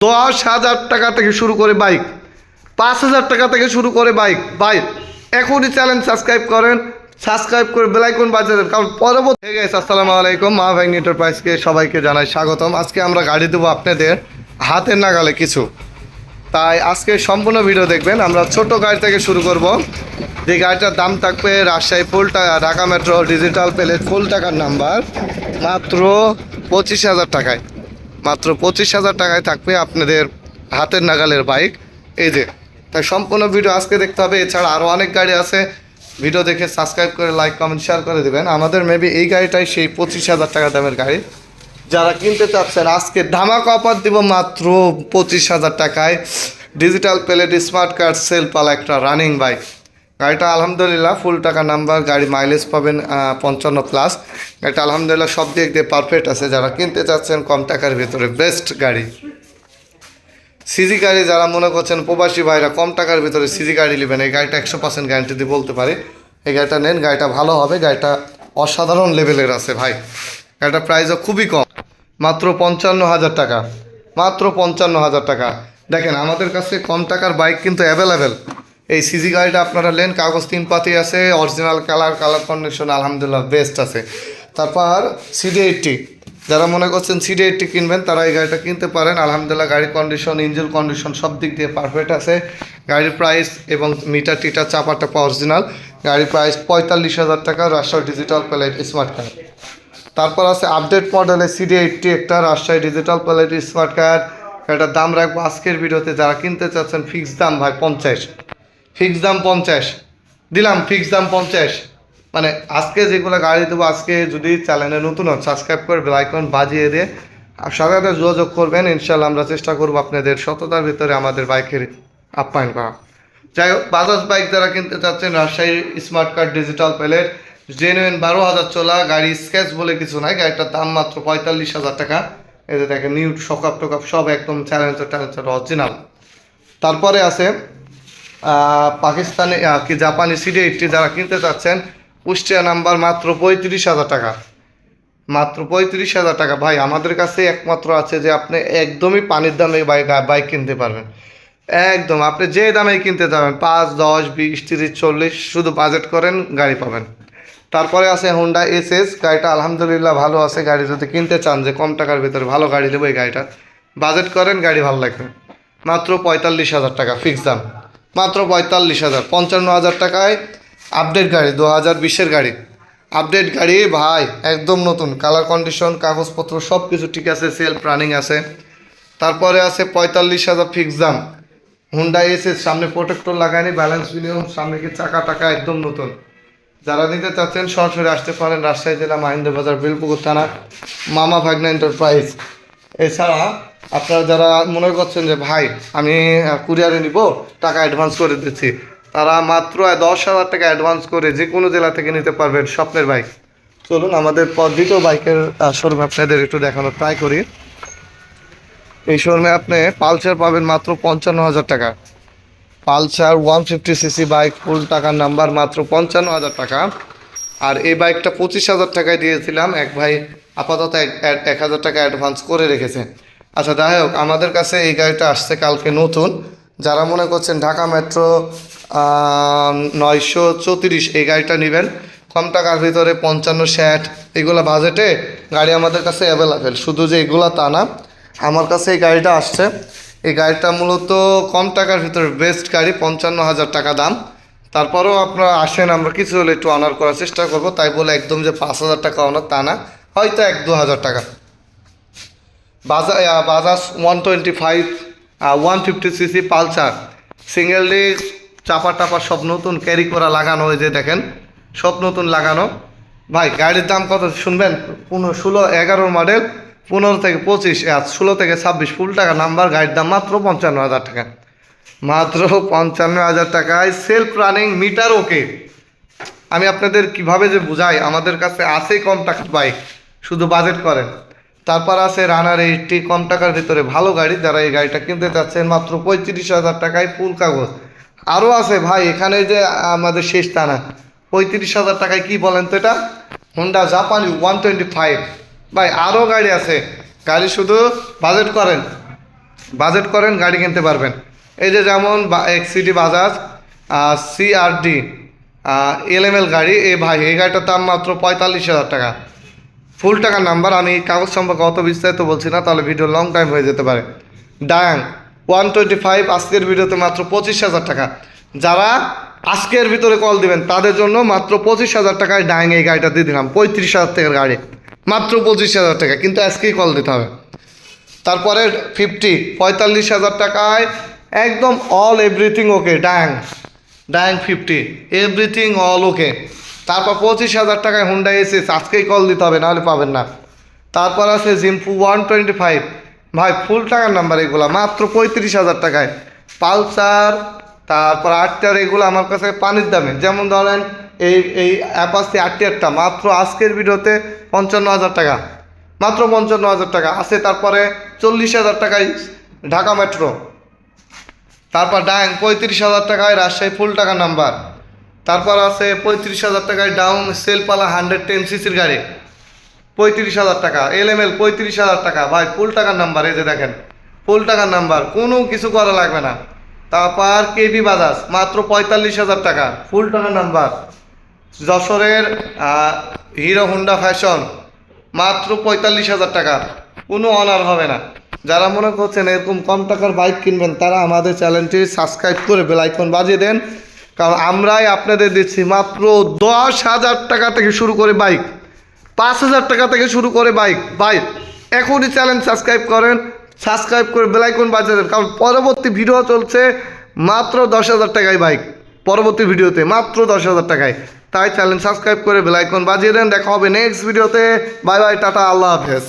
দশ হাজার টাকা থেকে শুরু করে বাইক, পাঁচ হাজার টাকা থেকে শুরু করে বাইক বাইক। এখনই চ্যানেল সাবস্ক্রাইব করেন, সাবস্ক্রাইব করে বেলাইকন দেন কারণ পরবর্তী আছে আসসালামু আলাইকুম। মা ভাই এন্টারপ্রাইজকে সবাইকে জানাই স্বাগতম। আজকে আমরা গাড়ি দেবো আপনাদের হাতের নাগালে কিছু। তাই আজকে সম্পূর্ণ ভিডিও দেখবেন। আমরা ছোট গাড়ি থেকে শুরু করব। যে গাড়িটার দাম থাকবে রাজশাহী ফুল টাকা Dhaka metro digital plate full টাকার নাম্বার মাত্র পঁচিশ হাজার টাকায়। মাত্র পঁচিশ হাজার টাকায় থাকবে আপনাদের হাতের নাগালের বাইক। এই যে, তাই সম্পূর্ণ ভিডিও আজকে দেখতে হবে। এছাড়া আরও অনেক গাড়ি আছে। ভিডিও দেখে সাবস্ক্রাইব করে লাইক কমেন্ট শেয়ার করে দেবেন। আমাদের মেবি এই গাড়িটাই সেই পঁচিশ হাজার টাকা দামের গাড়ি। যারা কিনতে চাচ্ছেন, আজকে ধামাকা অফার দিব মাত্র পঁচিশ হাজার টাকায়। ডিজিটাল প্লেট স্মার্ট কার্ড সেল পালা একটা রানিং বাইক গাড়িটা আলহামদুলিল্লাহ ফুল টাকা নাম্বার গাড়ি মাইলেজ পাবেন পঞ্চান্ন প্লাস গাড়িটা আলহামদুলিল্লাহ সব দিক দিয়ে পারফেক্ট আছে। যারা কিনতে চাচ্ছেন কম টাকার ভিতরে বেস্ট গাড়ি। সিজি গাড়ি যারা মনে করছেন প্রবাসী ভাইরা কম টাকার ভিতরে সিজি গাড়ি নেবেন, এই গাড়িটা একশো পার্সেন্ট গ্যারান্টি দিয়ে বলতে পারি। এই গাড়িটা নেন, গাড়িটা ভালো হবে। গাড়িটা অসাধারণ লেভেলের আছে ভাই। গাড়িটার প্রাইসও খুবই কম। মাত্র পঞ্চান্ন হাজার টাকা। মাত্র পঞ্চান্ন হাজার টাকা। দেখেন, আমাদের কাছে কম টাকার বাইক কিন্তু অ্যাভেলেবেল এই সিজি গাড়িটা আপনারা নেন কাগজ তিন পাতি আছে অরিজিনাল কালার কালার কন্ডিশন আলহামদুলিল্লাহ বেস্ট আছে। তারপর সিডি এইটটি যারা মনে করছেন সিডি এইটটি কিনবেন, তারা এই গাড়িটা কিনতে পারেন। আলহামদুলিল্লাহ গাড়ির কন্ডিশন ইঞ্জিন কন্ডিশন সব দিক দিয়ে পারফেক্ট আছে। গাড়ির প্রাইস এবং মিটার টিটার চাপাটা অরিজিনাল গাড়ির প্রাইস পঁয়তাল্লিশ হাজার টাকা, Rajshahi digital plate smart card তারপর আছে আপডেট মডেলের সিডি এইটটি একটা, Rajshahi digital plate smart card এটার দাম রাখব আজকের ভিডিওতে। যারা কিনতে চাচ্ছেন ফিক্সড দাম ভাই পঞ্চাশ। ফিক্স দাম পঞ্চাশ। দিলাম ফিক্স দাম পঞ্চাশ। মানে আজকে যেগুলো গাড়ি দেবো, আজকে যদি চ্যানেলে নতুন হন সাবস্ক্রাইব করে বেলাইকন বাজিয়ে দিয়ে সাথে সাথে যোগাযোগ করবেন, ইনশাল্লাহ আমরা চেষ্টা করব আপনাদের সততার ভিতরে আমাদের বাইকের আপ্যায়ন করা যাই হোক, বাজাজ বাইক যারা কিনতে চাচ্ছেন Rajshahi smart card digital plate genuine বারো হাজার চলা, গাড়ি স্কেচ বলে কিছু নাই, গাড়িটার দাম মাত্র পঁয়তাল্লিশ হাজার টাকা। যে দেখেন নিউ শকাপ টকাপ সব একদম চ্যালেঞ্জার ট্যালেঞ্জার অরিজিনাল তারপরে আছে পাকিস্তানি কি জাপানি সিডি এইটটি যারা কিনতে চাচ্ছেন, কুষ্টিয়া নাম্বার মাত্র পঁয়ত্রিশ হাজার টাকা। মাত্র পঁয়ত্রিশ হাজার টাকা। ভাই, আমাদের কাছে একমাত্র আছে যে আপনি একদমই পানির দামে বাইক বাইক কিনতে পারবেন। একদম, আপনি যে দামে কিনতে যাবেন, পাঁচ, দশ, বিশ, তিরিশ, চল্লিশ, শুধু বাজেট করেন, গাড়ি পাবেন। তারপরে আছে হোন্ডা এস এস গাড়িটা আলহামদুলিল্লাহ ভালো আছে। গাড়ি যদি কিনতে চান যে কম টাকার ভিতরে ভালো গাড়ি দেবো এই গাড়িটা। বাজেট করেন, গাড়ি ভালো লাগবে। মাত্র পঁয়তাল্লিশ হাজার টাকা ফিক্স দাম। মাত্র পঁয়তাল্লিশ হাজার, পঞ্চান্ন হাজার টাকায় আপডেট গাড়ি, দু হাজার বিশের গাড়ি। আপডেট গাড়ি, ভাই, একদম নতুন। কালার কন্ডিশন কাগজপত্র সব কিছু ঠিক আছে সেলফ রানিং আছে। তারপরে আছে পঁয়তাল্লিশ হাজার ফিক্স দাম। হুন্ডা এসে সামনে প্রোটেক্টর লাগায়নি ব্যালেন্স মিনিমাম সামনে কি চাকা টাকা, একদম নতুন। যারা নিতে চাচ্ছেন, সরাসরি আসতে পারেন রাজশাহী জেলা মাহিন্দ্র বাজার বেলপুকুর থানা, মামা ভাগনা এন্টারপ্রাইজ এছাড়া আপনারা যারা মনে করছেন যে, ভাই, আমি কুরিয়ারে নিব, টাকা অ্যাডভান্স করে দিচ্ছি। তারা মাত্র দশ হাজার টাকা অ্যাডভান্স করে যে কোনো জেলা থেকে নিতে পারবেন স্বপ্নের বাইক চলুন, আমাদের দ্বিতীয় বাইকের শোরুম আপনাদের একটু দেখানোর ট্রাই করি। এই শোরুমে আপনি পালসার পাবেন মাত্র পঞ্চান্ন হাজার টাকা। Pulsar one fifty CC bike full টাকার নাম্বার মাত্র পঞ্চান্ন হাজার টাকা। আর এই বাইকটা পঁচিশ হাজার টাকায় দিয়েছিলাম। এক ভাই আপাতত এক হাজার টাকা অ্যাডভান্স করে রেখেছে। আচ্ছা যাই হোক, আমাদের কাছে এই গাড়িটা আসছে কালকে নতুন। যারা মনে করছেন ঢাকা মেট্রো নয়শো চৌত্রিশ এই গাড়িটা নেবেন, কম টাকার ভিতরে পঞ্চান্ন, ষাট, এগুলো বাজেটে গাড়ি আমাদের কাছে অ্যাভেলেবেল শুধু যে এগুলো তা না, আমার কাছে এই গাড়িটা আসছে। এই গাড়িটা মূলত কম টাকার ভিতরে বেস্ট গাড়ি, পঞ্চান্ন হাজার টাকা দাম। তারপরেও আপনারা আসেন, আমরা কিছু হলে একটু অনার করার চেষ্টা করব। তাই বলে একদম যে পাঁচ হাজার টাকা অনার তা না, হয়তো এক দু হাজার টাকা। Bajaj Bajaj one twenty five one fifty CC Pulsar. Single disc চাপা টাপা সব নতুন ক্যারি করা লাগানো যে দেখেন, সব নতুন লাগানো। ভাই, গাড়ির দাম কত শুনবেন? পনেরো, ষোলো, এগারো মডেল পনেরো থেকে পঁচিশ ষোলো থেকে ছাব্বিশ ফুল টাকা নাম্বার গাড়ির দাম মাত্র পঞ্চান্ন হাজার টাকা। মাত্র পঞ্চান্ন হাজার টাকায় সেলফ রানিং মিটার ওকে আমি আপনাদের কীভাবে যে বুঝাই? আমাদের কাছে আছে কম টাকার বাইক শুধু বাজেট করেন। তারপর আছে রানার এইটটি কম টাকার ভিতরে ভালো গাড়ি, যারা এই গাড়িটা কিনতে চাচ্ছেন মাত্র পঁয়ত্রিশ হাজার টাকায় ফুল কাগজ। আরও আছে ভাই, এখানে যে আমাদের শেষ তা না পঁয়ত্রিশ হাজার টাকায় কি বলেন তো এটা? হোন্ডা জাপানি ওয়ান টোয়েন্টি ফাইভ। ভাই আরও গাড়ি আছে। গাড়ি শুধু বাজেট করেন বাজেট করেন, গাড়ি কিনতে পারবেন। এই যে যেমন এক্সিডি বাজাজ সিআরডি এলএমএল গাড়ি, এ ভাই, এই গাড়িটার দাম মাত্র পঁয়তাল্লিশ হাজার টাকা। ফুল টাকার নাম্বার, আমি কাগজ সম্পর্কে অত বিস্তারিত বলছি না, তাহলে ভিডিও লং টাইম হয়ে যেতে পারে। ডায়াং ওয়ান টোয়েন্টি ফাইভ আজকের ভিডিওতে মাত্র পঁচিশ হাজার টাকা। যারা আজকের ভিতরে কল দিবেন, তাদের জন্য মাত্র পঁচিশ হাজার টাকায় ডায়াং এই গাড়িটা দিয়ে দিলাম, পঁয়ত্রিশ হাজার টাকার গাড়ি। মাত্র পঁচিশ হাজার টাকা, কিন্তু আজকেই কল দিতে হবে। তারপরে ফিফটি পঁয়তাল্লিশ হাজার টাকায় একদম অল এভরিথিং ওকে ডায়াং। ডায়াং ফিফটি এভরিথিং অল ওকে তারপর পঁচিশ হাজার টাকায় হুন্ডা এসেস আজকেই কল দিতে হবে, নাহলে পাবেন না। তারপর আছে জিম্পু ওয়ান টোয়েন্টি ফাইভ ভাই ফুল টাকার নাম্বার এগুলো, মাত্র পঁয়ত্রিশ হাজার টাকায়। পালসার, তারপর আটটার এগুলো আমার কাছে পানির দামে। যেমন ধরেন, এই এই অ্যাপাসি আটটিয়ারটা মাত্র আজকের ভিডিওতে পঞ্চান্ন হাজার টাকা। মাত্র পঞ্চান্ন হাজার টাকা। আছে তারপরে চল্লিশ হাজার টাকায় ঢাকা মেট্রো। তারপর ডাং পঁয়ত্রিশ হাজার টাকায় রাজশাহী ফুল টাকা নাম্বার তারপর আছে পঁয়ত্রিশ হাজার টাকায় ডাউন সেলপালা হান্ড্রেড টেন সিসির গাড়ি। পঁয়ত্রিশ হাজার টাকা, এল এম এল পঁয়ত্রিশ হাজার টাকা। ভাই, ফুল টাকার নাম্বার এই যে দেখেন, ফুল টাকার নাম্বার কোনো কিছু করা লাগবে না। তারপর কেবি বাজাজ মাত্র পঁয়তাল্লিশ হাজার টাকা, ফুল টাকার নাম্বার যশোরের হিরো হুন্ডা ফ্যাশন মাত্র পঁয়তাল্লিশ হাজার টাকা। কোনো অনার হবে না। যারা মনে করছেন এরকম কম টাকার বাইক কিনবেন, তারা আমাদের চ্যানেলটি সাবস্ক্রাইব করে বেলাইকন বাজিয়ে দেন। কারণ আমরাই আপনাদের দিচ্ছি মাত্র দশ হাজার টাকা থেকে শুরু করে বাইক। পাঁচ হাজার টাকা থেকে শুরু করে বাইক। বাইক। এখনই চ্যানেল সাবস্ক্রাইব করেন। সাবস্ক্রাইব করে বেলাইকন বাজিয়ে দেন। কারণ পরবর্তী ভিডিও চলছে মাত্র দশ হাজার টাকায় বাইক। পরবর্তী ভিডিওতে মাত্র দশ হাজার টাকায়। তাই চ্যানেল সাবস্ক্রাইব করে বেলাইকন বাজিয়ে দেন। দেখা হবে নেক্সট ভিডিওতে। বাই বাই, টাটা, আল্লাহ হাফেজ।